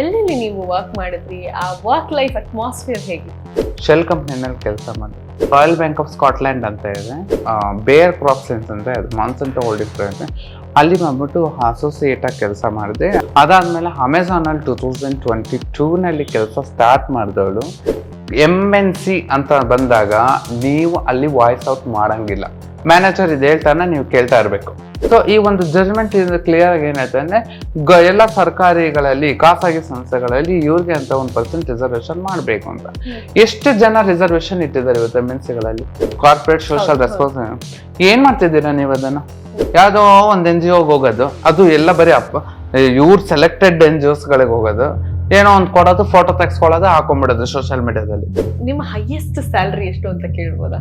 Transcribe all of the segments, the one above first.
ಎಲ್ಲೆಲ್ಲಿ ನೀವು ವರ್ಕ್ ಮಾಡಿದ್ರಿ? ಆ ವರ್ಕ್ ಲೈಫ್ ಅಟ್ಮಾಸ್ಫಿಯರ್ ಹೇಗೆ? ಶೆಲ್ ಕಂಪ್ನಿನಲ್ಲಿ ಕೆಲಸ ಮಾಡಿ. ರಾಯಲ್ ಬ್ಯಾಂಕ್ ಆಫ್ ಸ್ಕಾಟ್ಲ್ಯಾಂಡ್ ಅಂತ ಇದೆ. ಬೇರ್ ಕ್ರಾಪ್ ಸೆನ್ಸ್ ಅಂತ ಇದೆ ಮಾನ್ಸಂಟ ಹೋಲ್ಡಿಂಗ್ ಅಂತ ಅಲ್ಲಿ ಬಂದ್ಬಿಟ್ಟು ಅಸೋಸಿಯೇಟ್ ಆಗಿ ಕೆಲಸ ಮಾಡಿದೆ. ಅದಾದ್ಮೇಲೆ ಅಮೆಝಾನಲ್ಲಿ ಟೂ ತೌಸಂಡ್ ಟ್ವೆಂಟಿ ಟೂನಲ್ಲಿ ಕೆಲಸ ಸ್ಟಾರ್ಟ್ ಮಾಡಿದವಳು. ಎಂ ಎನ್ ಸಿ ಅಂತ ಬಂದಾಗ ನೀವು ಅಲ್ಲಿ ವಾಯ್ಸ್ ಔಟ್ ಮಾಡಂಗಿಲ್ಲ. ಮ್ಯಾನೇಜರ್ ಇದು ಹೇಳ್ತಾನೆ ನೀವು ಕೇಳ್ತಾ ಇರಬೇಕು. ಸೊ ಈ ಒಂದು ಜಜ್ಮೆಂಟ್ ಇಂದ ಕ್ಲಿಯರ್ ಆಗಿ ಏನಾಯ್ತು ಅಂದ್ರೆ ಗ ಎಲ್ಲ ಸರ್ಕಾರಿಗಳಲ್ಲಿ ಖಾಸಗಿ ಸಂಸ್ಥೆಗಳಲ್ಲಿ ಇವ್ರಿಗೆ ಅಂತ ಒಂದು ಪರ್ಸೆಂಟ್ ರಿಸರ್ವೇಶನ್ ಮಾಡಬೇಕು ಅಂತ. ಎಷ್ಟು ಜನ ರಿಸರ್ವೇಶನ್ ಇಟ್ಟಿದ್ದಾರೆ ಇವತ್ತು ಎಂ ಎನ್ ಸಿಗಳಲ್ಲಿ ಕಾರ್ಪೊರೇಟ್ ಸೋಷಿಯಲ್ ರೆಸ್ಪಾನ್ಸ್ ಏನ್ ಮಾಡ್ತಿದ್ದೀರಾ ನೀವು ಅದನ್ನ? ಯಾವುದೋ ಒಂದು ಎನ್ ಜಿ ಹೋಗೋದು ಅದು ಎಲ್ಲ ಬರೀ ಅಪ್ಪ ಇವ್ರ ಸೆಲೆಕ್ಟೆಡ್ ಎನ್ ಜಿ ಗಳಿಗೆ ಹೋಗೋದು. ಏನೋ ಒಂದು ಕೊಡೋದು ಫೋಟೋ ತೆಗ್ಸ್ಕೊಳ್ಳೋದು ಹಾಕೊಂಡ್ಬಿಡೋದು ಸೋಷಿಯಲ್ ಮೀಡಿಯಾದಲ್ಲಿ ನಿಮ್ಮ ಹೈಯೆಸ್ಟ್ ಸ್ಯಾಲ್ರಿ ಎಷ್ಟು ಅಂತ ಕೇಳ್ಬೋದಾ?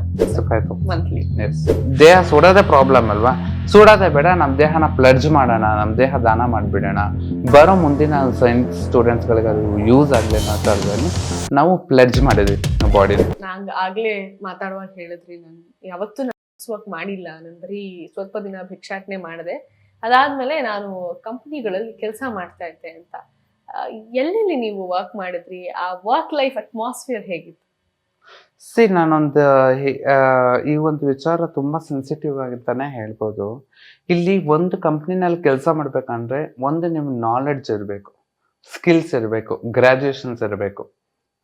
ಮಂತ್ಲಿ. ದೇಹ ಸುಡೋದೇ ಪ್ರಾಬ್ಲಮ್ ಅಲ್ವಾ? ಸುಡೋದೇ ಬೇಡ ನಮ್ಮ ದೇಹನ ಪ್ಲಡ್ಜ್ ಮಾಡೋಣ ನಮ್ಮ ದೇಹ ದಾನ ಮಾಡಿಬಿಡೋಣ. ಬರೋ ಮುಂದಿನ ಸೈನ್ಸ್ ಸ್ಟೂಡೆಂಟ್ಸ್ಗಳಿಗೆ ಅದು ಯೂಸ್ ಆಗಲಿ ಮಾತಾಡೋದ್ರಲ್ಲಿ ಥರದಲ್ಲಿ ನಾವು ಪ್ಲಡ್ಜ್ ಮಾಡಿದ್ವಿ ಬಾಡಿನ ನಾಂಗ್ ಆಗ್ಲೇ ಮಾತಾಡುವಾಗ ಹೇಳಿದ್ರಿ ನಾನು ಯಾವತ್ತೂ ನಾನು ವರ್ಕ್ ಮಾಡಿಲ್ಲ. ನಾನು ಬರೀ ಸ್ವಲ್ಪ ದಿನ ಭಿಕ್ಷಾಟನೆ ಮಾಡಿದೆ. ಅದಾದ್ಮೇಲೆ ನಾನು ಕಂಪ್ನಿಗಳಲ್ಲಿ ಕೆಲಸ ಮಾಡ್ತಾ ಇದ್ದೆ ಅಂತ. ಎಲ್ಲೆಲ್ಲಿ ನೀವು ವರ್ಕ್ ಮಾಡಿದ್ರಿ? ಆ ವರ್ಕ್ ಲೈಫ್ ಅಟ್ಮಾಸ್ಫಿಯರ್ ಹೇಗಿತ್ತು? ಸಿ ನಾನೊಂದು ಈ ಒಂದು ವಿಚಾರ ತುಂಬ ಸೆನ್ಸಿಟಿವ್ ಆಗಿರ್ತಾನೆ ಹೇಳ್ಬೋದು. ಇಲ್ಲಿ ಒಂದು ಕಂಪ್ನಿನಲ್ಲಿ ಕೆಲಸ ಮಾಡ್ಬೇಕಂದ್ರೆ ಒಂದು ನಿಮ್ಮ ನಾಲೆಡ್ಜ್ ಇರಬೇಕು ಸ್ಕಿಲ್ಸ್ ಇರಬೇಕು ಗ್ರ್ಯಾಜುಯೇಷನ್ಸ್ ಇರಬೇಕು,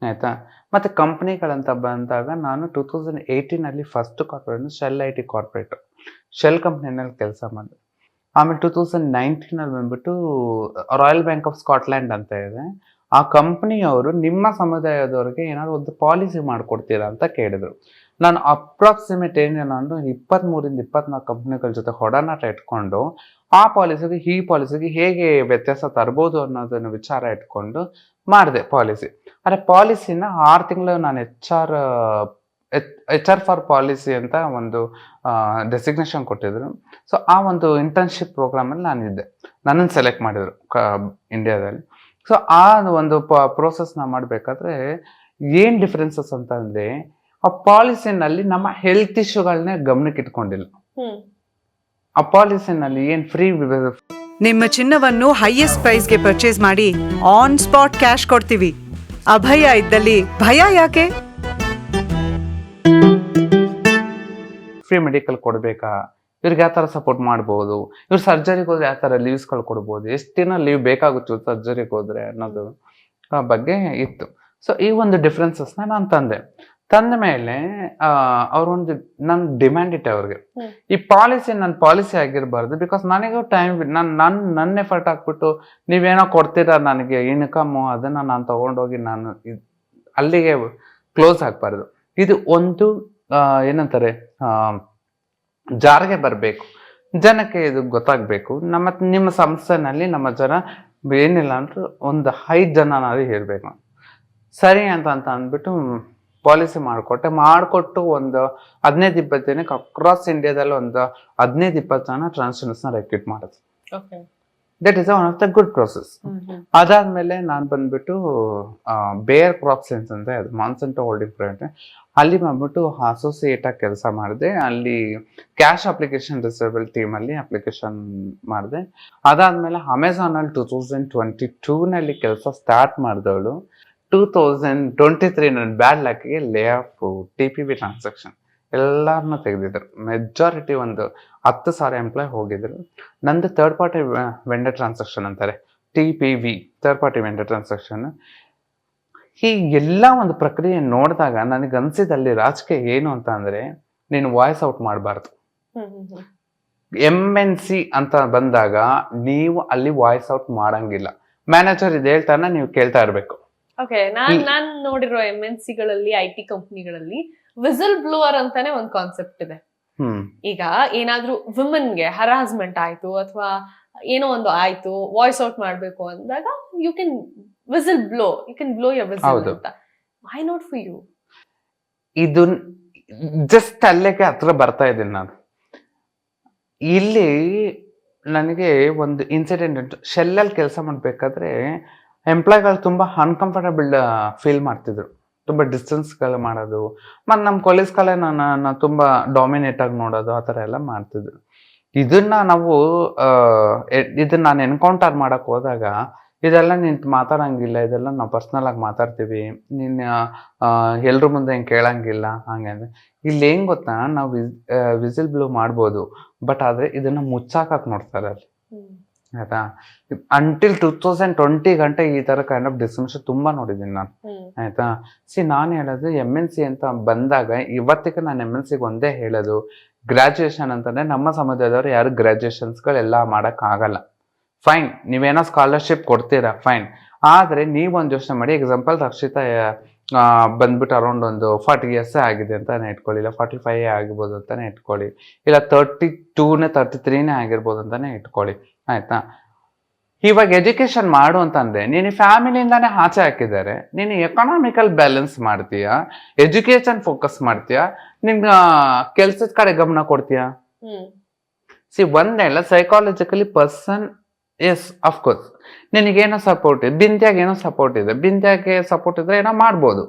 ಆಯಿತಾ? ಮತ್ತು ಕಂಪ್ನಿಗಳಂತ ಬಂದಾಗ ನಾನು two thousand ಏಯ್ಟೀನಲ್ಲಿ first corporate Shell I T corporate Shell ಕಂಪ್ನಿನಲ್ಲಿ ಕೆಲಸ ಮಾಡಿದೆ. ಆಮೇಲೆ ಟೂ ತೌಸಂಡ್ ನೈನ್ಟೀನಲ್ಲಿ ಬಂದ್ಬಿಟ್ಟು ರಾಯಲ್ ಬ್ಯಾಂಕ್ ಆಫ್ ಸ್ಕಾಟ್ಲ್ಯಾಂಡ್ ಅಂತ ಇದೆ. ಆ ಕಂಪ್ನಿಯವರು ನಿಮ್ಮ ಸಮುದಾಯದವ್ರಿಗೆ ಏನಾದ್ರು ಒಂದು ಪಾಲಿಸಿ ಮಾಡಿಕೊಡ್ತೀರಾ ಅಂತ ಕೇಳಿದರು. ನಾನು ಅಪ್ರಾಕ್ಸಿಮೇಟ್ ಏನೇನು ಅಂದ್ರೆ ಇಪ್ಪತ್ತ್ಮೂರಿಂದ ಇಪ್ಪತ್ನಾಲ್ಕು ಕಂಪ್ನಿಗಳ ಜೊತೆ ಹೊಡನಾಟ ಇಟ್ಕೊಂಡು, ಆ ಪಾಲಿಸಿಗೆ ಈ ಪಾಲಿಸಿಗೆ ಹೇಗೆ ವ್ಯತ್ಯಾಸ ತರ್ಬೋದು ಅನ್ನೋದನ್ನು ವಿಚಾರ ಇಟ್ಕೊಂಡು ಮಾಡಿದೆ ಪಾಲಿಸಿ ಆದರೆ ಪಾಲಿಸಿನ ಆರು ತಿಂಗಳು ನಾನು H R H R for policy ಅಂತ ಒಂದು ಡೆಸಿಗ್ನೇಷನ್ ಕೊಟ್ಟಿದ್ರು. ಸೊ ಆ ಒಂದು ಇಂಟರ್ನ್ಶಿಪ್ ಪ್ರೋಗ್ರಾಮಲ್ಲಿ ನಾನಿದ್ದೆ ನನ್ನನ್ನು ಸೆಲೆಕ್ಟ್ ಮಾಡಿದರು ಕ ಇಂಡಿಯಾದಲ್ಲಿ ಸೊ ಆ ಒಂದು ಪ್ರೋಸೆಸ್ನ ಮಾಡಬೇಕಾದ್ರೆ ಏನು ಡಿಫ್ರೆನ್ಸಸ್ ಅಂತಂದರೆ ಆ ಪಾಲಿಸಿನಲ್ಲಿ ನಮ್ಮ ಹೆಲ್ತ್ ಇಶ್ಯೂಗಳನ್ನೇ ಗಮನಕ್ಕೆ ಇಟ್ಕೊಂಡಿಲ್ಲ. ಆ ಪಾಲಿಸಿನಲ್ಲಿ ಏನು ಫ್ರೀ ನಿಮ್ಮ ಚಿನ್ನವನ್ನು ಹೈಯೆಸ್ಟ್ ಪ್ರೈಸ್ಗೆ ಪರ್ಚೇಸ್ ಮಾಡಿ ಆನ್ ಸ್ಪಾಟ್ ಕ್ಯಾಶ್ ಕೊಡ್ತೀವಿ. ಅಭಯ ಇದ್ದಲ್ಲಿ ಭಯ ಯಾಕೆ? ಫ್ರೀ ಮೆಡಿಕಲ್ ಕೊಡಬೇಕಾ? ಇವ್ರಿಗೆ ಯಾವ ಥರ ಸಪೋರ್ಟ್ ಮಾಡ್ಬೋದು? ಇವ್ರು ಸರ್ಜರಿಗೆ ಹೋದ್ರೆ ಯಾವ ಥರ ಲೀವ್ಸ್ಗಳು ಕೊಡ್ಬೋದು? ಎಷ್ಟು ದಿನ ಲೀವ್ ಬೇಕಾಗುತ್ತೆ ಸರ್ಜರಿಗೆ ಹೋದ್ರೆ ಅನ್ನೋದು ಆ ಬಗ್ಗೆ ಇತ್ತು. ಸೊ ಈ ಒಂದು ಡಿಫ್ರೆನ್ಸಸ್ನ ನಾನು ತಂದೆ. ತಂದ ಮೇಲೆ ಅವ್ರೊಂದು ನನ್ನ ಡಿಮ್ಯಾಂಡ್ ಇಟ್ಟೆ ಅವ್ರಿಗೆ. ಈ ಪಾಲಿಸಿ ನನ್ನ ಪಾಲಿಸಿ ಆಗಿರಬಾರ್ದು ಬಿಕಾಸ್ ನನಗೂ ಟೈಮ್ ನಾನು ನನ್ನ ನನ್ನ ಎಫರ್ಟ್ ಹಾಕ್ಬಿಟ್ಟು ನೀವೇನೋ ಕೊಡ್ತೀರಾ ನನಗೆ ಇನ್ಕಮ್ಮು ಅದನ್ನು ನಾನು ತಗೊಂಡೋಗಿ ನಾನು ಅಲ್ಲಿಗೆ ಕ್ಲೋಸ್ ಆಗಬಾರ್ದು. ಇದು ಒಂದು ಏನಂತಾರೆ? ಜಾರಿಗೆ ಬರಬೇಕು. ಜನಕ್ಕೆ ಇದು ಗೊತ್ತಾಗಬೇಕು. ನಮ್ಮ, ನಿಮ್ಮ ಸಂಸ್ಥೆನಲ್ಲಿ ನಮ್ಮ ಜನ ಏನಿಲ್ಲ ಅಂದ್ರೆ ಒಂದು ಐದು ಜನನಾದ್ರೂ ಇರಬೇಕು. ಸರಿ ಅಂತ ಅಂತ ಅಂದ್ಬಿಟ್ಟು ಪಾಲಿಸಿ ಮಾಡಿಕೊಟ್ಟೆ. ಮಾಡಿಕೊಟ್ಟು ಒಂದು ಹದಿನೈದು, ಇಪ್ಪತ್ತು ಜನಕ್ಕೆ ಅಕ್ರಾಸ್ ಇಂಡಿಯಾದಲ್ಲಿ ಒಂದು ಹದಿನೈದು, ಇಪ್ಪತ್ತು ಜನ ಟ್ರಾನ್ಸ್ಜೆಂಡರ್ಸ್ನ ರೆಕ್ರೂಟ್ ಮಾಡೋದು that is one of the good process ಅದಾದ್ಮೇಲೆ ನಾನು ಬಂದ್ಬಿಟ್ಟು ಬೇರ್ ಕ್ರಾಪ್ ಸೈನ್ಸ್ ಅಂತ ಅದು ಮಾನ್ಸಂಟ ಹೋಲ್ಡಿಂಗ್ ಪ್ರೈವೇಟ್ ಅಲ್ಲಿ ಬಂದ್ಬಿಟ್ಟು ಅಸೋಸಿಯೇಟ್ ಆಗಿ ಕೆಲಸ ಮಾಡಿದೆ. ಅಲ್ಲಿ ಕ್ಯಾಶ್ ಅಪ್ಲಿಕೇಶನ್ ರಿಸರ್ವಲ್ ಟೀಮಲ್ಲಿ ಅಪ್ಲಿಕೇಶನ್ ಮಾಡಿದೆ. ಅದಾದ್ಮೇಲೆ ಅಮೆಝಾನ್ ಅಲ್ಲಿ ಟೂ ತೌಸಂಡ್ ಟ್ವೆಂಟಿ ಟೂನಲ್ಲಿ ಕೆಲಸ ಸ್ಟಾರ್ಟ್ ಮಾಡಿದವಳು. ಟೂ ತೌಸಂಡ್ ಟ್ವೆಂಟಿ ತ್ರೀ ನನ್ನ bad ಲ್ಯಾಕಿಗೆ lay off T P B transaction ಎಲ್ಲರನ್ನೂ ತೆಗೆದಿದ್ರು. ಮೆಜಾರಿಟಿ ಒಂದು ಹತ್ತು ಸಾವಿರ ಎಂಪ್ಲಾಯ್ ಹೋಗಿದ್ರು. ನಂದು ಥರ್ಡ್ ಪಾರ್ಟಿ ವೆಂಡರ್ ಟ್ರಾನ್ಸಾಕ್ಷನ್ ಅಂತಾರೆ. T P V third party vendor transaction ಈ ಎಲ್ಲ ಒಂದು ಪ್ರಕ್ರಿಯೆ ನೋಡಿದಾಗ ನನಗೆ ಅನಿಸಿದಲ್ಲಿ ರಾಜಕೀಯ ಏನು ಅಂತ ಅಂದ್ರೆ, ನೀನು ವಾಯ್ಸ್ ಔಟ್ ಮಾಡಬಾರ್ದು. ಎಂ ಎನ್ ಸಿ ಅಂತ ಬಂದಾಗ ನೀವು ಅಲ್ಲಿ ವಾಯ್ಸ್ ಔಟ್ ಮಾಡಂಗಿಲ್ಲ. ಮ್ಯಾನೇಜರ್ ಇದು ಹೇಳ್ತಾನೆ, ನೀವು ಕೇಳ್ತಾ ಇರಬೇಕು. ಓಕೆ ನಾನು ನಾನು ನೋಡಿರೋ ಎಂ ಎನ್ ಸಿಗಳಲ್ಲಿ ಐ ಟಿ ಕಂಪ್ನಿಗಳಲ್ಲಿ ವಿಸಲ್ ಬ್ಲೋವರ್ ಅಂತಾನೆ ಒಂದು ಕಾನ್ಸೆಪ್ಟ್ ಇದೆ. ಈಗ ಏನಾದ್ರೂ ಗೆ ಹರಾಸ್ಮೆಂಟ್ ಆಯ್ತು ಅಥವಾ ಏನೋ ಒಂದು ಆಯ್ತು ವಾಯ್ಸ್ ಔಟ್ ಮಾಡ್ಬೇಕು ಅಂದಾಗ you can whistle blow you can blow your whistle. ಅಂತ. ವೈ ನಾಟ್ ಫಾರ್ ಯು ಇದು ಜಸ್ಟ್ ಅಲ್ಲೇಗೆ ಹತ್ರ ಬರ್ತಾ ಇದ್ದೀನಿ ನಾನು. ಇಲ್ಲಿ ನನಗೆ ಒಂದು ಇನ್ಸಿಡೆಂಟ್ ಉಂಟು. ಶೆಲ್ಲಲ್ಲಿ ಕೆಲಸ ಮಾಡಬೇಕಾದ್ರೆ ಎಂಪ್ಲಾಯ್ಗಳು ತುಂಬ ಅನ್ಕಂಫರ್ಟಬಲ್ ಫೀಲ್ ಮಾಡ್ತಿದ್ರು. ತುಂಬ ಡಿಸ್ಟೆನ್ಸ್ಗಳು ಮಾಡೋದು. ಮತ್ತು ನಮ್ಮ ಕೊಲೀಸ್ಗಳೇ ನಾನು ತುಂಬ ಡಾಮಿನೇಟ್ ಆಗಿ ನೋಡೋದು ಆ ಥರ ಎಲ್ಲ ಮಾಡ್ತಿದ್ರು ಇದನ್ನ ನಾವು ಇದನ್ನ ನಾನು ಎನ್ಕೌಂಟರ್ ಮಾಡಕ್ ಹೋದಾಗ ಇದೆಲ್ಲ ನಿಂತು ಮಾತಾಡಂಗಿಲ್ಲ, ಇದೆಲ್ಲ ನಾವು ಪರ್ಸ್ನಲ್ ಆಗಿ ಮಾತಾಡ್ತೀವಿ. ನಿನ್ನ ಎಲ್ರ ಮುಂದೆ ಹಿಂಗೆ ಕೇಳಂಗಿಲ್ಲ, ಹಾಗೆ ಅಂದರೆ ಇಲ್ಲಿ ಏನು ಗೊತ್ತಾ, ನಾವು ವಿಸಿಲ್ ಬ್ಲೂ ಮಾಡ್ಬೋದು, ಬಟ್ ಆದ್ರೆ ಇದನ್ನ ಮುಚ್ಚಾಕಕ್ಕೆ ನೋಡ್ತಾರೆ ಅಲ್ಲಿ. ಆಯ್ತಾ? ಅಂಟಿಲ್ ಟೂ ತೌಸಂಡ್ ಟ್ವೆಂಟಿ ಗಂಟೆ ಈ ತರ ಕೈಂಡ್ ಆಫ್ ಡಿಸ್ಕ್ರಿಪ್ಷನ್ ತುಂಬಾ ನೋಡಿದ್ದೀನಿ ನಾನು. ಆಯ್ತಾ? ಸಿ ನಾನು ಹೇಳೋದು ಎಂ ಎನ್ ಸಿ ಅಂತ ಬಂದಾಗ ಇವತ್ತಿಗೆ ನಾನು ಎಂ ಎನ್ ಸಿಗೆ ಒಂದೇ ಹೇಳೋದು ಗ್ರಾಜುಯೇಷನ್ ಅಂತಂದ್ರೆ ನಮ್ಮ ಸಮುದಾಯದವ್ರು ಯಾರು ಗ್ರಾಜುಯೇಷನ್ಸ್ಗಳೆಲ್ಲ ಮಾಡಕ್ ಆಗಲ್ಲ. ಫೈನ್ ನೀವೇನೋ ಸ್ಕಾಲರ್ಶಿಪ್ ಕೊಡ್ತೀರಾ? ಫೈನ್ ಆದ್ರೆ ನೀವೊಂದು ಯೋಚನೆ ಮಾಡಿ ಎಕ್ಸಾಂಪಲ್ ರಕ್ಷಿತಾ ಬಂದ್ಬಿಟ್ಟು ಅರೌಂಡ್ ಒಂದು ಫಾರ್ಟಿ ಇಯರ್ಸ್ ಆಗಿದೆ ಅಂತಾನೆ ಇಟ್ಕೊಳ್ಳಿ ಇಲ್ಲ ಫಾರ್ಟಿ ಫೈವ್ ಆಗಿರ್ಬೋದು ಅಂತಾನೆ ಇಟ್ಕೊಳ್ಳಿ ಇಲ್ಲ ತರ್ಟಿ ಟೂನೇ ತರ್ಟಿ ತ್ರೀನೇ ಆಗಿರ್ಬೋದು ಅಂತಾನೆ ಇಟ್ಕೊಳ್ಳಿ. ಆಯ್ತಾ? ಇವಾಗ ಎಜುಕೇಶನ್ ಮಾಡು ಅಂತಂದ್ರೆ ನೀನು ಫ್ಯಾಮಿಲಿಯಿಂದಾನೇ ಆಚೆ ಹಾಕಿದ್ದಾರೆ. ನೀನು ಎಕನಾಮಿಕಲ್ ಬ್ಯಾಲೆನ್ಸ್ ಮಾಡ್ತೀಯಾ? ಎಜುಕೇಶನ್ ಫೋಕಸ್ ಮಾಡ್ತೀಯಾ? ನಿನ್ನ ಕೆಲ್ಸದ ಕಡೆ ಗಮನ ಕೊಡ್ತೀಯಾ? See ಒಂದೇಳ psychologically person yes of course ನಿನಗೇನೋ support ಇದೆ ಬಿಂದ್ಯಾಗ ಏನೋ ಸಪೋರ್ಟ್ ಇದೆ. ಬಿಂದ್ಯಾಗೆ ಸಪೋರ್ಟ್ ಇದ್ರೆ ಏನೋ ಮಾಡ್ಬೋದು.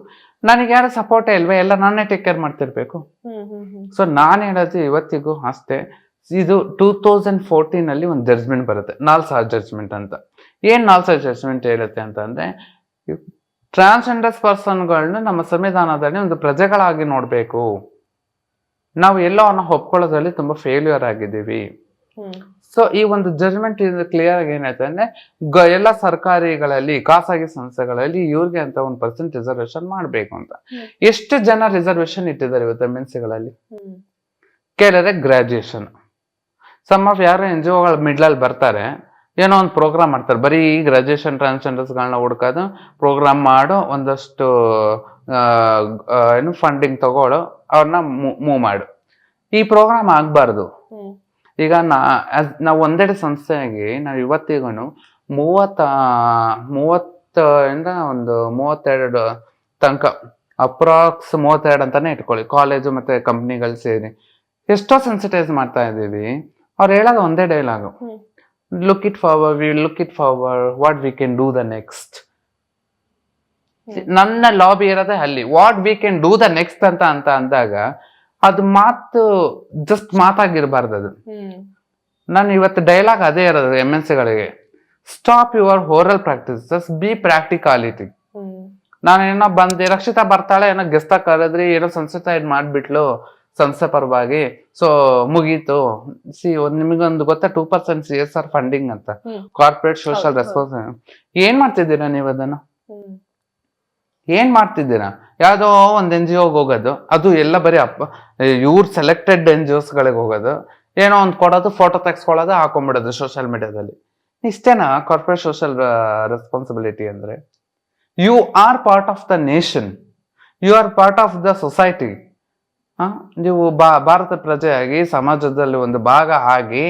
ನನಗೆ ಯಾರು ಸಪೋರ್ಟೇ ಇಲ್ವೇ? ಎಲ್ಲ ನಾನೇ ಟೇಕ್ ಕೇರ್ ಮಾಡ್ತಿರ್ಬೇಕು. ಸೊ ನಾನು ಹೇಳೋದು ಇವತ್ತಿಗೂ ಅಷ್ಟೇ. ಇದು ಟೂ ತೌಸಂಡ್ ಫೋರ್ಟೀನಲ್ಲಿ ಒಂದು ಜಡ್ಜ್ಮೆಂಟ್ ಬರುತ್ತೆ. ನಾಲ್ಸಾ ಜಡ್ಜ್ಮೆಂಟ್ ಅಂತ. ಏನ್ ನಾಲ್ಸಾ ಜಡ್ಜ್ಮೆಂಟ್ ಹೇಳುತ್ತೆ ಅಂತಂದ್ರೆ ಟ್ರಾನ್ಸ್ಜೆಂಡರ್ಸ್ ಪರ್ಸನ್ಗಳನ್ನ ನಮ್ಮ ಸಂವಿಧಾನದಲ್ಲಿ ಒಂದು ಪ್ರಜೆಗಳಾಗಿ ನೋಡಬೇಕು. ನಾವು ಎಲ್ಲೋ ಅವನ್ನ ಒಪ್ಕೊಳ್ಳೋದ್ರಲ್ಲಿ ತುಂಬಾ ಫೇಲ್ಯೂರ್ ಆಗಿದ್ದೀವಿ. ಸೊ ಈ ಒಂದು ಜಡ್ಜ್ಮೆಂಟ್ ಕ್ಲಿಯರ್ ಆಗಿ ಏನಾಯ್ತು ಅಂದ್ರೆ ಎಲ್ಲ ಸರ್ಕಾರಿಗಳಲ್ಲಿ ಖಾಸಗಿ ಸಂಸ್ಥೆಗಳಲ್ಲಿ ಇವ್ರಿಗೆ ಅಂತ ಒಂದು ಪರ್ಸೆಂಟ್ ರಿಸರ್ವೇಶನ್ ಮಾಡ್ಬೇಕು ಅಂತ. ಎಷ್ಟು ಜನ ರಿಸರ್ವೇಶನ್ ಇಟ್ಟಿದ್ದಾರೆ ಇವತ್ತು ಎಂ ಎನ್ ಸಿಗಳಲ್ಲಿ ಕೇಳಿದ್ರೆ ಗ್ರಾಜುಯೇಷನ್ ಸಮ್ ಆಫ್ ಯಾರು ಎನ್ ಜಿ ಒಗಳ ಮಿಡ್ಲಲ್ಲಿ ಬರ್ತಾರೆ ಏನೋ ಒಂದು ಪ್ರೋಗ್ರಾಮ್ ಮಾಡ್ತಾರೆ. ಬರೀ ಗ್ರಾಜುಯೇಷನ್ ಟ್ರಾನ್ಸ್ಜೆಂಡರ್ಸ್ಗಳನ್ನ ಹುಡ್ಕೋದು ಪ್ರೋಗ್ರಾಮ್ ಮಾಡು ಒಂದಷ್ಟು ಏನು ಫಂಡಿಂಗ್ ತಗೊಳ್ಳೋ ಅವ್ರನ್ನ ಮೂವ್ ಮಾಡು. ಈ ಪ್ರೋಗ್ರಾಮ್ ಆಗಬಾರ್ದು. ಈಗ ನಾ ನಾವು ಒಂದೆಡೆ ಸಂಸ್ಥೆಯಾಗಿ ನಾವು ಇವತ್ತಿಗೂ ಮೂವತ್ತ ಮೂವತ್ತ ಇಂದ ಒಂದು ಮೂವತ್ತೆರಡು ತನಕ ಅಪ್ರಾಕ್ಸ್ ಮೂವತ್ತೆರಡು ಅಂತಾನೆ ಇಟ್ಕೊಳ್ಳಿ. ಕಾಲೇಜು ಮತ್ತೆ ಕಂಪ್ನಿಗಳು ಸೇರಿ. ಎಷ್ಟೋ ಸೆನ್ಸಿಟೈಸ್ ಮಾಡ್ತಾ ಇದ್ದೀವಿ ಅವ್ರು ಹೇಳೋದು ಒಂದೇ dialogue look it forward we look it forward what we can do the next ನನ್ನ ಲಾಬಿ ಇರೋದೇ ಅಲ್ಲಿ. What we can do the next ಅಂತ ಅಂತ ಅಂದಾಗ ಅದು ಮಾತು ಜಸ್ಟ್ ಮಾತಾಗಿರ್ಬಾರ್ದು ಅದು. ನಾನು ಇವತ್ತು ಡೈಲಾಗ್ ಅದೇ ಇರೋದು ಎಂ ಎನ್ ಸಿಗಳಿಗೆ ಸ್ಟಾಪ್ ಯುವರ್ ಹೋರಲ್ ಪ್ರಾಕ್ಟೀಸಸ್ ಬಿ ಪ್ರಾಕ್ಟಿಕಾಲಿಟಿ ನಾನು ಏನೋ ಬಂದೆ ರಕ್ಷಿತಾ ಬರ್ತಾಳೆ ಏನೋ ಗೆಸ್ತಾ ಕರೆದ್ರಿ ಏನೋ ಸನ್ಸೆಟೈಡ್ ಮಾಡ್ಬಿಟ್ಲು. ಸಂಸ್ಥೆ ಪರವಾಗಿ. ಸೊ ಮುಗೀತು. ಸಿ ನಿಮಗೊಂದು ಗೊತ್ತಾ two percent C S R funding ಅಂತ. ಕಾರ್ಪೊರೇಟ್ ಸೋಷಿಯಲ್ ರೆಸ್ಪಾನ್ಸ್ ಏನ್ ಮಾಡ್ತಿದ್ದೀರಾ ನೀವು ಅದನ್ನ? ಏನ್ ಮಾಡ್ತಿದ್ದೀರಾ? ಯಾವ್ದೋ ಒಂದ್ ಎನ್ ಜಿ ಹೋಗೋದು. ಅದು ಎಲ್ಲ ಬರೀ ಅಪ್ಪ ಇವ್ರ ಸೆಲೆಕ್ಟೆಡ್ ಎನ್ ಜಿ ಗಳಿಗೆ ಹೋಗೋದು. ಏನೋ ಒಂದ್ ಕೊಡೋದು ಫೋಟೋ ತೆಗ್ಸ್ಕೊಳ್ಳೋದು ಹಾಕೊಂಡ್ಬಿಡೋದು ಸೋಷಿಯಲ್ ಮೀಡಿಯಾದಲ್ಲಿ ಇಷ್ಟೇನಾ ಕಾರ್ಪೊರೇಟ್ ಸೋಷಿಯಲ್ ರೆಸ್ಪಾನ್ಸಿಬಿಲಿಟಿ ಅಂದ್ರೆ? You are part of the nation you are part of the society ನೀವು ಬಾ ಭಾರತ ಪ್ರಜೆಯಾಗಿ ಸಮಾಜದಲ್ಲಿ ಒಂದು ಭಾಗ ಆಗಿ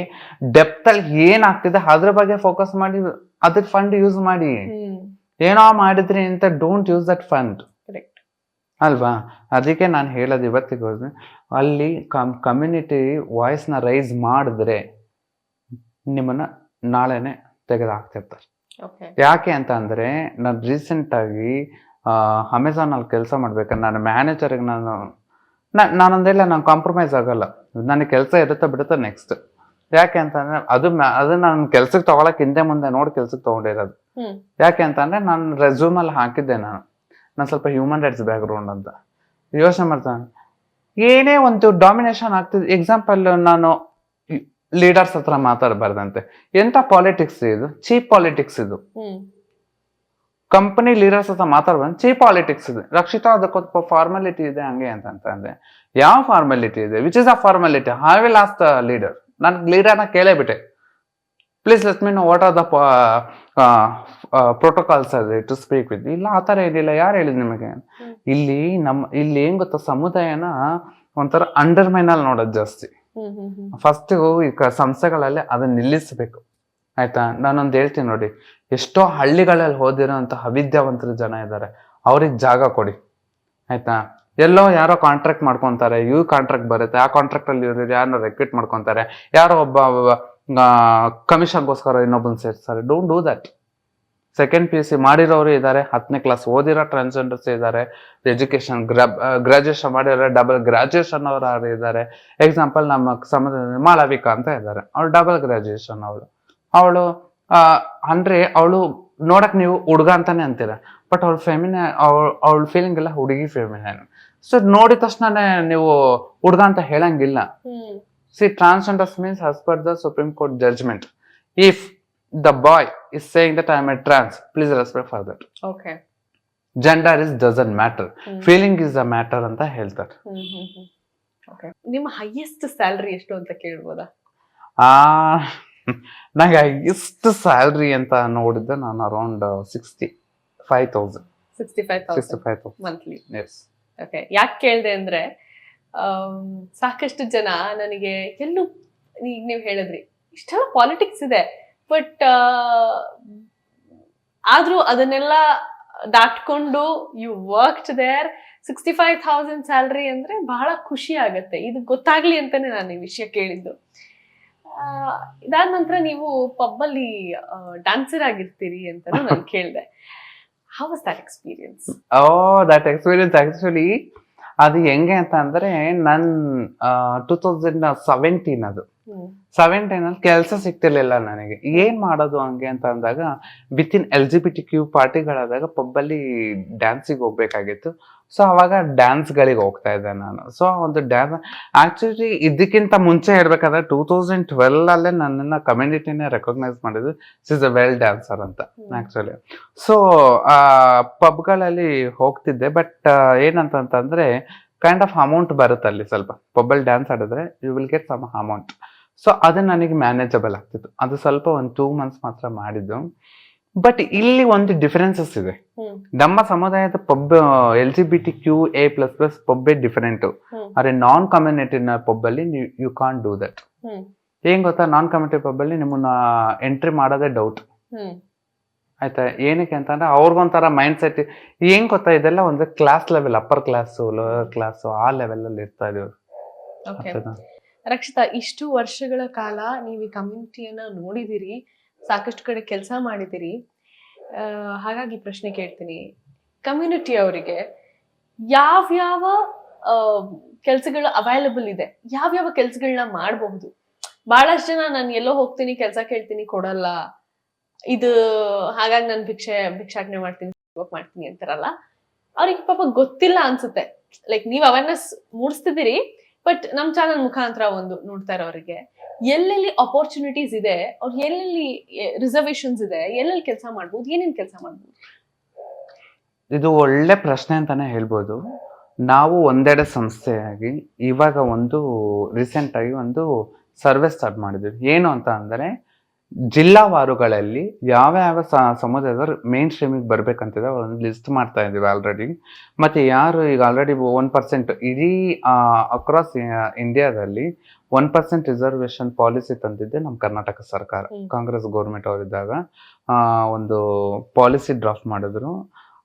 ಡೆಪ್ತ್ ಅಲ್ಲಿ ಏನಾಗ್ತಿದೆ ಅದ್ರ ಬಗ್ಗೆ ಫೋಕಸ್ ಮಾಡಿ ಅದಕ್ಕೆ ಫಂಡ್ ಯೂಸ್ ಮಾಡಿ. ಏನೋ ಮಾಡಿದ್ರಿ ಅಂತ ಡೋಂಟ್ ಯೂಸ್ ದಟ್ ಫಂಡ್. ಅಲ್ವಾ? ಅದಕ್ಕೆ ನಾನು ಹೇಳೋದು ಇವತ್ತಿಗೂ ಅಲ್ಲಿ ಕಮ್ ಕಮ್ಯುನಿಟಿ ವಾಯ್ಸ್ನ ರೈಸ್ ಮಾಡಿದ್ರೆ ನಿಮ್ಮನ್ನ ನಾಳೆನೆ ತೆಗೆದು ಹಾಕ್ತಿರ್ತಾರೆ ಯಾಕೆ ಅಂತ ಅಂದ್ರೆ ನಾನು ರೀಸೆಂಟಾಗಿ ಅಮೆಝಾನಲ್ಲಿ ಕೆಲಸ ಮಾಡ್ಬೇಕಾದ್ರೆ ನಾನು ಮ್ಯಾನೇಜರ್ಗೆ ನಾನು ನಾನೊಂದಿಲ್ಲ ನಾನು ಕಾಂಪ್ರಮೈಸ್ ಆಗಲ್ಲ. ನನಗೆ ಕೆಲಸ ಇರುತ್ತೆ ಬಿಡುತ್ತೆ ನೆಕ್ಸ್ಟ್ ಯಾಕೆ ಅಂತಂದ್ರೆ ಅದು ಅದು ನಾನು ಕೆಲ್ಸಕ್ಕೆ ತಗೊಳಕ್ ಹಿಂದೆ ಮುಂದೆ ನೋಡಿ ಕೆಲ್ಸಕ್ಕೆ ತಗೊಂಡಿರೋದು. ಯಾಕೆ ಅಂತಂದ್ರೆ ನಾನು ರೆಸ್ಯೂಮ್ ಅಲ್ಲಿ ಹಾಕಿದ್ದೆ ನಾನು. ನಾನು ಸ್ವಲ್ಪ ಹ್ಯೂಮನ್ ರೈಟ್ಸ್ ಬ್ಯಾಕ್ಗ್ರೌಂಡ್ ಅಂತ. ಯೋಚನೆ ಮಾಡ್ತಾನೆ ಏನೇ ಒಂದು ಡಾಮಿನೇಷನ್ ಆಗ್ತಿದೆ ಎಕ್ಸಾಂಪಲ್ ನಾನು ಲೀಡರ್ಸ್ ಹತ್ರ ಮಾತಾಡಬಾರ್ದಂತೆ. ಎಂತ ಪಾಲಿಟಿಕ್ಸ್ ಇದು? ಚೀಪ್ ಪಾಲಿಟಿಕ್ಸ್ ಇದು. ಕಂಪನಿ ಲೀಡರ್ಸ್ ಅಂತ ಮಾತಾಡ್ಬೋದು. ಚೀಪ್ ಪಾಲಿಟಿಕ್ಸ್ ಇದೆ. ರಕ್ಷಿತಾ ಅದಕ್ಕೊಂದು ಫಾರ್ಮಾಲಿಟಿ ಇದೆ ಹಂಗೆ ಅಂತ ಅಂತ ಅಂದ್ರೆ ಯಾವ ಫಾರ್ಮಾಲಿಟಿ ಇದೆ? Which is a formality I will ask the leader ನಾನು ಲೀಡರ್ನ ಕೇಳೇಬಿಟ್ಟೆ please let me what are the protocols ಅದೇ ಟು ಸ್ಪೀಕ್ ವಿತ್ ಇಲ್ಲ ಆ ಥರ ಏನಿಲ್ಲ. ಯಾರು ಹೇಳಿದ್ ನಿಮಗೆ? ಇಲ್ಲಿ ನಮ್ಮ ಇಲ್ಲಿ ಏನು ಗೊತ್ತಾ? ಸಮುದಾಯನ ಒಂಥರ ಅಂಡರ್ ಮೈನಲ್ಲಿ ನೋಡೋದು ಜಾಸ್ತಿ. ಫಸ್ಟ್ ಈ ಕ- ಸಂಸ್ಥೆಗಳಲ್ಲಿ ಅದನ್ನ ನಿಲ್ಲಿಸಬೇಕು. ಆಯ್ತಾ? ನಾನೊಂದು ಹೇಳ್ತೀನಿ ನೋಡಿ. ಎಷ್ಟೋ ಹಳ್ಳಿಗಳಲ್ಲಿ ಓದಿರೋಂಥ ಅವಿದ್ಯಾವಂತರ ಜನ ಇದ್ದಾರೆ. ಅವ್ರಿಗೆ ಜಾಗ ಕೊಡಿ. ಆಯ್ತಾ? ಎಲ್ಲೋ ಯಾರೋ ಕಾಂಟ್ರಾಕ್ಟ್ ಮಾಡ್ಕೊತಾರೆ ಇವ್ ಕಾಂಟ್ರಾಕ್ಟ್ ಬರುತ್ತೆ. ಆ ಕಾಂಟ್ರಾಕ್ಟ್ ಅಲ್ಲಿ ಇವ್ರು ಯಾರನ್ನ ರೆಕ್ರೂಟ್ ಮಾಡ್ಕೊತಾರೆ, ಯಾರೋ ಒಬ್ಬ ಕಮಿಷನ್ಗೋಸ್ಕರ ಇನ್ನೊಬ್ಬನ ಸೇರಿಸ್ತಾರೆ. Don't do that second P U C ಮಾಡಿರೋರು ಇದ್ದಾರೆ ಹತ್ತನೇ ಕ್ಲಾಸ್ ಓದಿರೋ ಟ್ರಾನ್ಸ್ಜೆಂಡರ್ಸ್ ಇದ್ದಾರೆ. ಎಜುಕೇಶನ್ ಗ್ರಾಜುಯೇಷನ್ ಮಾಡಿರೋ ಡಬಲ್ ಗ್ರಾಜುಯೇಷನ್ ಅವರು ಇದ್ದಾರೆ. ಎಕ್ಸಾಂಪಲ್ ನಮ್ಮ ಸಮಾಜದಲ್ಲಿ ಮಾಳವಿಕಾ ಅಂತ ಇದ್ದಾರೆ. ಅವ್ರು ಡಬಲ್ ಗ್ರಾಜುಯೇಷನ್ ಅವಳು ಅವಳು ಅಂದ್ರೆ ಅವಳು ನೋಡಕ್ ನೀವು ಹುಡುಗ ಅಂತಾನೆ ಅಂತೀರ ಬಟ್ ಅವ್ಳ ಫೆಮಿನ ಅವಳ ಅವಳ ಫೀಲಿಂಗ್ ಎಲ್ಲ ಹುಡುಗಿ ಫೆಮಿನ ಸೊ ನೋಡಿದ ತಕ್ಷಣ ನೀವು ಹುಡುಗ ಅಂತ ಹೇಳಂಗಿಲ್ಲ. See transgenders means as per the Supreme Court judgment if the boy is saying that I am a trans please respect for that okay gender is doesn't matter feeling is the matter ಅಂತ ಹೇಳ್ತಾರೆ. ನಿಮ್ಮ highest salary ಎಷ್ಟು ಅಂತ ಕೇಳ್ಬೋದಾ? ಆ ನಂಗೆ ಇಷ್ಟು salary ಅಂತ ನೋಡಿದ್ದೆ ನಾನು around sixty five thousand sixty five sixty five thousand monthly yes okay ಯಾಕೆ ಕೇಳಿದೆ ಅಂದ್ರೆ ಸಾಕಷ್ಟು ಜನ ನನಗೆ ಎಲ್ಲೂ ಈಗ ನೀವು ಹೇಳಿದ್ರಿ ಇಷ್ಟೆಲ್ಲ ಪಾಲಿಟಿಕ್ಸ್ ಇದೆ ಬಟ್ ಆದ್ರೂ ಅದನ್ನೆಲ್ಲ ದಾಟ್ಕೊಂಡು you worked there sixty five thousand salary ಅಂದ್ರೆ ಬಹಳ ಖುಷಿ ಆಗುತ್ತೆ. ಇದು ಗೊತ್ತಾಗ್ಲಿ ಅಂತಾನೆ ನಾನು ಈ ವಿಷಯ ಕೇಳಿದ್ದು. ಇದಾದ ನಂತರ ನೀವು ಪಬ್ಬಲ್ಲಿ ಡ್ಯಾನ್ಸರ್ ಆಗಿರ್ತೀರಿ ಅಂತ ನಾನು ಕೇಳಿದೆ. How was that experience oh that experience actually ಅದು ಹೆಂಗೆ ಅಂತ ಅಂದ್ರೆ, ನನ್ ಟೂ ತೌಸಂಡ್ ಸೆವೆಂಟೀನ್ ಅದು. ಸೆವೆಂಟೀನ್ ಅಲ್ಲಿ ಕೆಲಸ ಸಿಗ್ತಿರ್ಲಿಲ್ಲ ನನಗೆ. ಏನ್ ಮಾಡೋದು ಹಂಗೆ ಅಂತ ಅಂದಾಗ with in L G B T Q ಪಾರ್ಟಿಗಳಾದಾಗ ಪಬ್ಬಲ್ಲಿ ಡ್ಯಾನ್ಸಿಗೆ ಹೋಗ್ಬೇಕಾಗಿತ್ತು. ಸೊ ಅವಾಗ ಡ್ಯಾನ್ಸ್ ಗಳಿಗೆ ಹೋಗ್ತಾ ಇದ್ದೆ ನಾನು. ಸೊ ಒಂದು ಡ್ಯಾನ್ಸ್ ಆಕ್ಚುಲಿ ಇದಕ್ಕಿಂತ ಮುಂಚೆ ಹೇಳ್ಬೇಕಾದ್ರೆ ಟೂ ತೌಸಂಡ್ ಟ್ವೆಲ್ ಅಲ್ಲೇ ನನ್ನನ್ನ ಕಮ್ಯುನಿಟಿನೇ ರೆಕಗ್ನೈಸ್ ಮಾಡಿದ್ರು ಇಸ್ ಅ ವೆಲ್ ಡ್ಯಾನ್ಸರ್ ಅಂತ ಆಕ್ಚುಲಿ ಸೊ ಪಬ್ಗಳಲ್ಲಿ ಹೋಗ್ತಿದ್ದೆ ಬಟ್ ಏನಂತಂದ್ರೆ ಕೈಂಡ್ ಆಫ್ ಅಮೌಂಟ್ ಬರುತ್ತೆ ಅಲ್ಲಿ ಸ್ವಲ್ಪ. ಪಬ್ಬಲ್ ಡ್ಯಾನ್ಸ್ ಆಡಿದ್ರೆ you will get some amount so ಅದು ನನಗೆ ಮ್ಯಾನೇಜಬಲ್ ಆಗ್ತಿತ್ತು. ಅದು ಸ್ವಲ್ಪ ಒಂದು ಟೂ ಮಂತ್ಸ್ ಮಾತ್ರ ಮಾಡಿದ್ದು. ಬಟ್ ಇಲ್ಲಿ ಒಂದು ಡಿಫರೆನ್ಸಸ್ ಇದೆ. ನಮ್ಮ ಸಮುದಾಯದ pub L G B T Q A plus plus ಪಬ್ಬೇ different ಅಂದ್ರೆ ಅರೆ ನಾನ್ ಕಮ್ಯುನಿಟಿನ ಪಬ್ಬಲ್ಲಿ ಯು ಕಾನ್ ಡೂ ದಟ್ ಏನ್ ಗೊತ್ತಾ? ನಾನ್ ಕಮ್ಯುನಿಟಿ ಪಬ್ಬಲ್ಲಿ ನಿಮ್ಮನ್ನ ಎಂಟ್ರಿ ಮಾಡೋದೇ ಡೌಟ್ ಆಯ್ತಾ? ಏನಕ್ಕೆ ಅಂತಂದ್ರೆ ಅವ್ರಿಗೊಂಥರ ಮೈಂಡ್ ಸೆಟ್ ಏನ್ ಗೊತ್ತಾ? ಇದೆಲ್ಲ ಒಂದು class level upper class lower class ಆ ಲೆವೆಲ್ ಅಲ್ಲಿ ಇರ್ತಾ ಇದೀವಿ ರಕ್ಷಿತಾ, ಇಷ್ಟು ವರ್ಷಗಳ ಕಾಲ ನೀವು ಈ ಕಮ್ಯುನಿಟಿಯನ್ನ ನೋಡಿದಿರಿ, ಸಾಕಷ್ಟು ಕಡೆ ಕೆಲಸ ಮಾಡಿದಿರಿ. ಹಾಗಾಗಿ ಪ್ರಶ್ನೆ ಕೇಳ್ತೀನಿ. ಕಮ್ಯುನಿಟಿ ಅವರಿಗೆ ಯಾವ್ಯಾವ ಕೆಲಸಗಳು ಅವೈಲಬಲ್ ಇದೆ? ಯಾವ್ಯಾವ ಕೆಲಸಗಳನ್ನ ಮಾಡಬಹುದು? ಬಹಳಷ್ಟು ಜನ ನಾನು ಎಲ್ಲೋ ಹೋಗ್ತೀನಿ, ಕೆಲಸ ಕೇಳ್ತೀನಿ, ಕೊಡಲ್ಲ. ಇದು ಹಾಗಾಗಿ ನಾನು ಭಿಕ್ಷೆ ಭಿಕ್ಷಾಟನೆ ಮಾಡ್ತೀನಿ ಮಾಡ್ತೀನಿ ಅಂತಾರಲ್ಲ. ಅವ್ರಿಗೆ ಪಾಪ ಗೊತ್ತಿಲ್ಲ ಅನ್ಸುತ್ತೆ. ಲೈಕ್ ನೀವು ಅವೇರ್ನೆಸ್ ಮೂಡಿಸ್ತಿದ್ದೀರಿ ಬಟ್ ನಮ್ ಚಾನಲ್ ಮುಖಾಂತರ ಒಂದು ನೋಡ್ತಾ ಇರೋರಿಗೆ, ಎಲ್ಲೆಲ್ಲಿ ಅಪರ್ಚುನಿಟೀಸ್ ಇದೆ, ಅವ್ರು ಎಲ್ಲೆಲ್ಲಿ ರಿಸರ್ವೇಶನ್ಸ್ ಇದೆ, ಎಲ್ಲೆಲ್ಲಿ ಕೆಲಸ ಮಾಡ್ಬೋದು, ಏನೇನು ಕೆಲಸ ಮಾಡ್ಬೋದು? ಇದು ಒಳ್ಳೆ ಪ್ರಶ್ನೆ ಅಂತಾನೆ ಹೇಳ್ಬೋದು. ನಾವು ಒಂದೆಡೆ ಸಂಸ್ಥೆಯಾಗಿ ಇವಾಗ ಒಂದು ರೀಸೆಂಟ್ ಆಗಿ ಒಂದು ಸರ್ವೆ ಸ್ಟಾರ್ಟ್ ಮಾಡಿದ್ವಿ ಏನು ಅಂತ ಅಂದ್ರೆ ಜಿಲ್ಲಾವಾರುಗಳಲ್ಲಿ ಯಾವ ಯಾವ ಸ- ಸಮುದಾಯದವ್ರು ಮೇನ್ ಸ್ಟ್ರೀಮಿಗೆ ಬರ್ಬೇಕಂತಿದೆ ಒಂದು ಲಿಸ್ಟ್ ಮಾಡ್ತಾ ಇದೀವಿ ಆಲ್ರೆಡಿ ಮತ್ತೆ ಯಾರು ಈಗ ಆಲ್ರೆಡಿ ಒನ್ ಪರ್ಸೆಂಟ್ ಇಡೀ ಅಕ್ರಾಸ್ ಇಂಡಿಯಾದಲ್ಲಿ ಒನ್ ಪರ್ಸೆಂಟ್ ರಿಸರ್ವೇಷನ್ ಪಾಲಿಸಿ ತಂದಿದ್ದೆ ನಮ್ಮ ಕರ್ನಾಟಕ ಸರ್ಕಾರ. ಕಾಂಗ್ರೆಸ್ ಗೌರ್ಮೆಂಟ್ ಅವರಿದ್ದಾಗ ಒಂದು ಪಾಲಿಸಿ ಡ್ರಾಫ್ಟ್ ಮಾಡಿದ್ರು.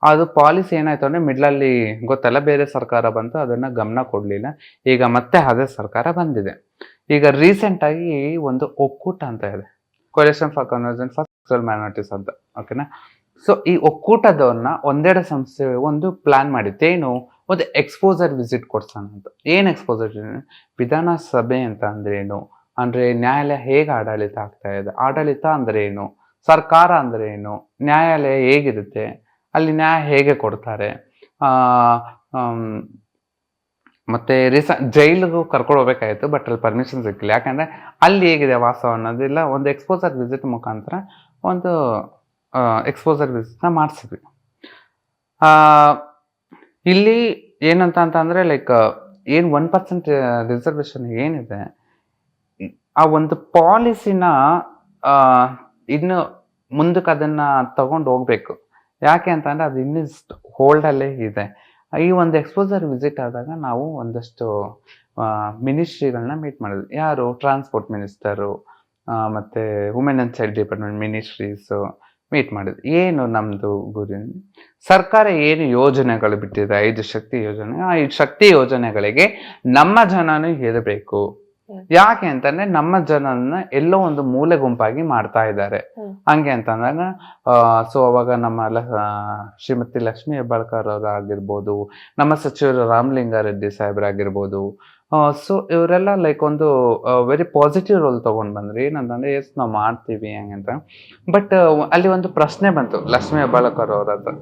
ಅದು ಪಾಲಿಸಿ ಏನಾಯ್ತು ಅಂದ್ರೆ ಮಿಡ್ಲಲ್ಲಿ ಗೊತ್ತಲ್ಲ ಬೇರೆ ಸರ್ಕಾರ ಬಂತು ಅದನ್ನ ಗಮನ ಕೊಡಲಿಲ್ಲ. ಈಗ ಮತ್ತೆ ಅದೇ ಸರ್ಕಾರ ಬಂದಿದೆ. ಈಗ ರೀಸೆಂಟಾಗಿ ಒಂದು ಒಕ್ಕೂಟ ಅಂತ ಇದೆ. Coalition for conversion for sexual minorities ಅಂತ ಓಕೆನಾ ಸೊ ಈ ಒಕ್ಕೂಟದವ್ರನ್ನ ಒಂದೆರಡು ಸಂಸ್ಥೆ, ಒಂದು ಪ್ಲಾನ್ ಮಾಡಿತ್ತು. ಏನು? ಒಂದು ಎಕ್ಸ್ಪೋಸರ್ ವಿಸಿಟ್ ಕೊಡ್ಸೋಣ ಅಂತ. ಏನು ಎಕ್ಸ್ಪೋಸರ್ ವಿಧಾನಸಭೆ ಅಂತ ಅಂದ್ರೆ ಏನು? ಅಂದ್ರೆ ನ್ಯಾಯಾಲಯ ಹೇಗೆ ಆಡಳಿತ ಆಗ್ತಾ ಇದೆ? ಆಡಳಿತ ಅಂದ್ರೆ ಏನು? ಸರ್ಕಾರ ಅಂದ್ರೆ ಏನು? ನ್ಯಾಯಾಲಯ ಹೇಗಿರುತ್ತೆ? ಅಲ್ಲಿ ನ್ಯಾಯ ಹೇಗೆ ಕೊಡ್ತಾರೆ? ಮತ್ತೆ ರೀಸ, ಜೈಲಿಗೂ ಕರ್ಕೊಂಡು ಹೋಗ್ಬೇಕಾಯ್ತು ಬಟ್ ಅಲ್ಲಿ ಪರ್ಮಿಷನ್ ಸಿಕ್ಕಿಲ್ಲ. ಯಾಕಂದ್ರೆ ಅಲ್ಲಿ ಹೇಗಿದೆ ವಾಸ ಅನ್ನೋದಿಲ್ಲ, ಒಂದು ಎಕ್ಸ್ಪೋಸರ್ ವಿಸಿಟ್ ಮುಖಾಂತರ ಒಂದು ಎಕ್ಸ್ಪೋಸರ್ ವಿಸಿಟ್ನ ಮಾಡಿಸಿದ್ವಿ. ಇಲ್ಲಿ ಏನಂತ ಅಂತ ಅಂದ್ರೆ ಲೈಕ್ ಏನು ಒನ್ ಪರ್ಸೆಂಟ್ ರಿಸರ್ವೇಶನ್ ಏನಿದೆ, ಆ ಒಂದು ಪಾಲಿಸಿನ ಇನ್ನು ಮುಂದಕ್ಕೆ ಅದನ್ನ ತಗೊಂಡು ಹೋಗ್ಬೇಕು. ಯಾಕೆ ಅಂತಂದರೆ ಅದು ಇನ್ನೂ ಹೋಲ್ಡಲ್ಲೇ ಇದೆ. ಈ ಒಂದು ಎಕ್ಸ್ಪೋಸರ್ ವಿಸಿಟ್ ಆದಾಗ ನಾವು ಒಂದಷ್ಟು ಮಿನಿಸ್ಟ್ರಿಗಳನ್ನ ಮೀಟ್ ಮಾಡಿದ್ವಿ. ಯಾರು? ಟ್ರಾನ್ಸ್ಪೋರ್ಟ್ ಮಿನಿಸ್ಟರು ಮತ್ತೆ women and child department ministries meet ಮಾಡಿದ್ವಿ. ಏನು ನಮ್ಮದು ಗುರಿ? ಸರ್ಕಾರ ಏನು ಯೋಜನೆಗಳು ಬಿಟ್ಟಿದೆ? ಐದು ಶಕ್ತಿ ಯೋಜನೆ, ಆ ಐದು ಶಕ್ತಿ ಯೋಜನೆಗಳಿಗೆ ನಮ್ಮ ಜನನೂ ಇರಬೇಕು. ಯಾಕೆ ಅಂತಂದ್ರೆ ನಮ್ಮ ಜನನ ಎಲ್ಲೋ ಒಂದು ಮೂಲೆ ಗುಂಪಾಗಿ ಮಾಡ್ತಾ ಇದ್ದಾರೆ. ಹಂಗೆ ಅಂತಂದಾಗ ಸೊ ಅವಾಗ ನಮ್ಮ ಶ್ರೀಮತಿ ಲಕ್ಷ್ಮಿ ಹೆಬ್ಬಾಳ್ಕರ್ ಅವ್ರು ಆಗಿರ್ಬೋದು ನಮ್ಮ ಸಚಿವರು ರಾಮಲಿಂಗಾರೆಡ್ಡಿ ಸಾಹೇಬ್ರಾಗಿರ್ಬೋದು ಸೊ ಇವರೆಲ್ಲ ಲೈಕ್ ಒಂದು ವೆರಿ ಪಾಸಿಟಿವ್ ರೋಲ್ ತೊಗೊಂಡು ಬಂದ್ರಿ. ಏನಂತಂದ್ರೆ ಎಸ್ ನಾವು ಮಾಡ್ತೀವಿ ಹಂಗೆ ಅಂತ. ಬಟ್ ಅಲ್ಲಿ ಒಂದು ಪ್ರಶ್ನೆ ಬಂತು ಲಕ್ಷ್ಮಿ ಹೆಬ್ಬಾಳ್ಕರ್ ಅವ್ರ ಹತ್ರ.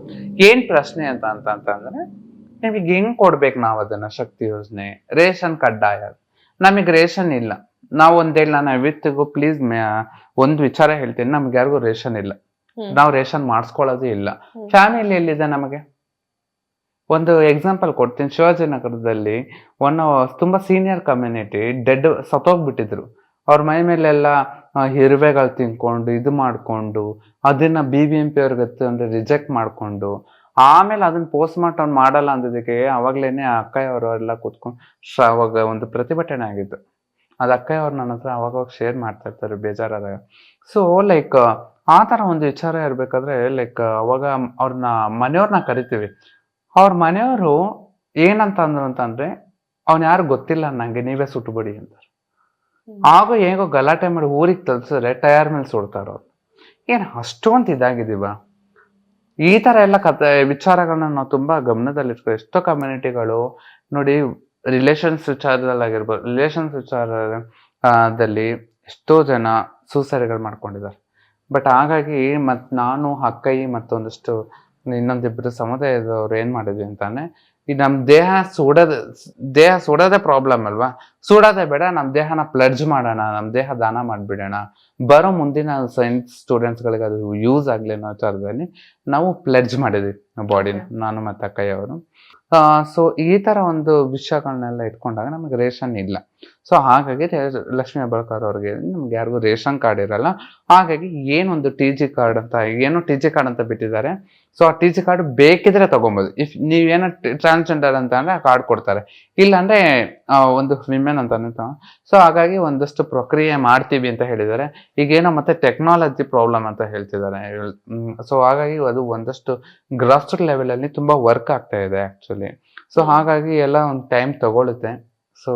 ಏನ್ ಪ್ರಶ್ನೆ ಅಂತ ಅಂತ ಅಂತಂದ್ರೆ ನಿಮಗೆ ಹೆಂಗ್ ಕೊಡ್ಬೇಕು ನಾವು ಅದನ್ನ ಶಕ್ತಿ ಯೋಜನೆ ರೇಷನ್ ಕಡ್ಡಾಯ? ನಮಗೆ ರೇಷನ್ ಇಲ್ಲ. ನಾವು ಒಂದೇಳಿ ನಾನು ಅವಿತ್ತಿಗೂ ಪ್ಲೀಸ್ ಒಂದು ವಿಚಾರ ಹೇಳ್ತೀನಿ. ನಮ್ಗೆ ಯಾರಿಗೂ ರೇಷನ್ ಇಲ್ಲ. ನಾವು ರೇಷನ್ ಮಾಡಿಸ್ಕೊಳ್ಳೋದು ಇಲ್ಲ. ಫ್ಯಾಮಿಲಿ ಎಲ್ಲಿದೆ ನಮಗೆ? ಒಂದು ಎಕ್ಸಾಂಪಲ್ ಕೊಡ್ತೀನಿ. ಶಿವಾಜಿನಗರದಲ್ಲಿ ಒನ್ ತುಂಬಾ ಸೀನಿಯರ್ ಕಮ್ಯುನಿಟಿ ಡೆಡ್ ಸತ್ತೋಗ್ಬಿಟ್ಟಿದ್ರು. ಅವ್ರ ಮೈ ಮೇಲೆಲ್ಲ ಇರುವೆಗಳು ತಿನ್ಕೊಂಡು ಇದು ಮಾಡ್ಕೊಂಡು ಅದನ್ನ ಬಿ ಬಿ ಎಂ ಪಿ ಅವ್ರಿಗೆ ಅಂದ್ರೆ ರಿಜೆಕ್ಟ್ ಮಾಡ್ಕೊಂಡು ಆಮೇಲೆ ಅದನ್ನ ಪೋಸ್ಟ್ ಮಾರ್ಟಮ್ ಮಾಡಲ್ಲ ಅಂದಿದ್ದಕ್ಕೆ ಅವಾಗ್ಲೇನೆ ಅಕ್ಕಯ್ಯವರು ಎಲ್ಲ ಕೂತ್ಕೊಂಡು ಶ- ಅವಾಗ ಒಂದು ಪ್ರತಿಭಟನೆ ಆಗಿತ್ತು ಅದು ಅಕ್ಕಯ್ಯವ್ರು ನನ್ನ ಹತ್ರ ಅವಾಗ ಶೇರ್ ಮಾಡ್ತಾ ಇರ್ತಾರೆ ಬೇಜಾರಾದಾಗ. ಸೊ ಲೈಕ್ ಆ ಥರ ಒಂದು ವಿಚಾರ ಇರಬೇಕಾದ್ರೆ ಲೈಕ್ ಅವಾಗ ಅವ್ರನ್ನ ಮನೆಯವ್ರನ್ನ ಕರಿತೀವಿ. ಅವ್ರ ಮನೆಯವರು ಏನಂತ ಅಂದ್ರು ಅಂತಂದ್ರೆ ಅವ್ನ ಯಾರು ಗೊತ್ತಿಲ್ಲ ನಂಗೆ ನೀವೇ ಸುಟ್ಬಿಡಿ ಅಂತ. ಆಗ ಹೇಗೋ ಗಲಾಟೆ ಮಾಡಿ ಊರಿಗೆ ತಲ್ಸಿದ್ರೆ ಟಯರ್ ಮೇಲೆ ಸುಡ್ತಾರ ಅವ್ರು ಏನ್ ಅಷ್ಟೊಂದು ಇದಾಗಿದೀವ ಈ ತರ ಎಲ್ಲ ಕತೆ ವಿಚಾರಗಳನ್ನ ನಾವು ತುಂಬಾ ಗಮನದಲ್ಲಿಟ್ಕೋ, ಎಷ್ಟೋ ಕಮ್ಯುನಿಟಿಗಳು ನೋಡಿ ರಿಲೇಷನ್ಸ್ ವಿಚಾರದಲ್ಲಾಗಿರ್ಬೋದು ರಿಲೇಷನ್ಸ್ ವಿಚಾರದಲ್ಲಿ ಎಷ್ಟೋ ಜನ ಸೂಸೈಡ್ಗಳು ಮಾಡ್ಕೊಂಡಿದ್ದಾರೆ. ಬಟ್ ಹಾಗಾಗಿ ಮತ್ ನಾನು ಅಕ್ಕೈ ಮತ್ತೊಂದಿಷ್ಟು, ಇನ್ನೊಂದಿಬ್ರು ಸಮುದಾಯದವ್ರು ಏನು ಮಾಡಿದ್ವಿ ಅಂತಾನೆ ಈ ನಮ್ಮ ದೇಹ ಸುಡೋದ್ ದೇಹ ಸುಡೋದೇ ಪ್ರಾಬ್ಲಮ್ ಅಲ್ವಾ? ಸುಡೋದೇ ಬೇಡ ನಮ್ಮ ದೇಹನ ಪ್ಲಡ್ಜ್ ಮಾಡೋಣ ನಮ್ಮ ದೇಹ ದಾನ ಮಾಡಿಬಿಡೋಣ. ಬರೋ ಮುಂದಿನ ಸೈನ್ಸ್ ಸ್ಟೂಡೆಂಟ್ಸ್ಗಳಿಗೆ ಅದು ಯೂಸ್ ಆಗಲಿ ಅನ್ನೋ ವಿಚಾರದಲ್ಲಿ ನಾವು ಪ್ಲಡ್ಜ್ ಮಾಡಿದ್ವಿ ಬಾಡಿನ ನಾನು ಮತ್ತೆ ಅಕ್ಕಯ್ಯವರು ಸೊ ಈ ತರ ಒಂದು ವಿಷಯಗಳನ್ನೆಲ್ಲ ಇಟ್ಕೊಂಡಾಗ ನಮಗೆ ರೇಷನ್ ಇಲ್ಲ. ಸೊ ಹಾಗಾಗಿ ಲಕ್ಷ್ಮೀ ಹೆಬ್ಬಾಳ್ಕರ್ ಅವ್ರಿಗೆ ನಮ್ಗೆ ಯಾರಿಗೂ ರೇಷನ್ ಕಾರ್ಡ್ ಇರಲ್ಲ. ಹಾಗಾಗಿ ಏನೊಂದು ಟಿ ಜಿ ಕಾರ್ಡ್ ಅಂತ, ಏನೋ ಟಿ ಜಿ ಕಾರ್ಡ್ ಅಂತ ಬಿಟ್ಟಿದ್ದಾರೆ. ಸೊ ಆ ಟಿ ಜಿ ಕಾರ್ಡ್ ಬೇಕಿದ್ರೆ ತಗೊಬೋದು. ಇಫ್ ನೀವೇನೋ ಟ್ರಾನ್ಸ್ಜೆಂಡರ್ ಅಂತ ಅಂದ್ರೆ ಆ ಕಾರ್ಡ್ ಕೊಡ್ತಾರೆ. ಇಲ್ಲಾಂದ್ರೆ ಒಂದು ವಿಮೆನ್ ಅಂತ ಸೊ ಹಾಗಾಗಿ ಒಂದಷ್ಟು ಪ್ರಕ್ರಿಯೆ ಮಾಡ್ತೀವಿ ಅಂತ ಹೇಳಿದ್ದಾರೆ. ಈಗೇನೋ ಮತ್ತೆ ಟೆಕ್ನಾಲಜಿ ಪ್ರಾಬ್ಲಮ್ ಅಂತ ಹೇಳ್ತಿದ್ದಾರೆ. ಸೊ ಹಾಗಾಗಿ ಅದು ಒಂದಷ್ಟು ಗ್ರಾಸ್ರೂಟ್ ಲೆವೆಲಲ್ಲಿ ತುಂಬಾ ವರ್ಕ್ ಆಗ್ತಾ ಇದೆ ಆಕ್ಚುಲಿ ಸೊ ಹಾಗಾಗಿ ಎಲ್ಲ ಒಂದು ಟೈಮ್ ತಗೊಳುತ್ತೆ. ಸೊ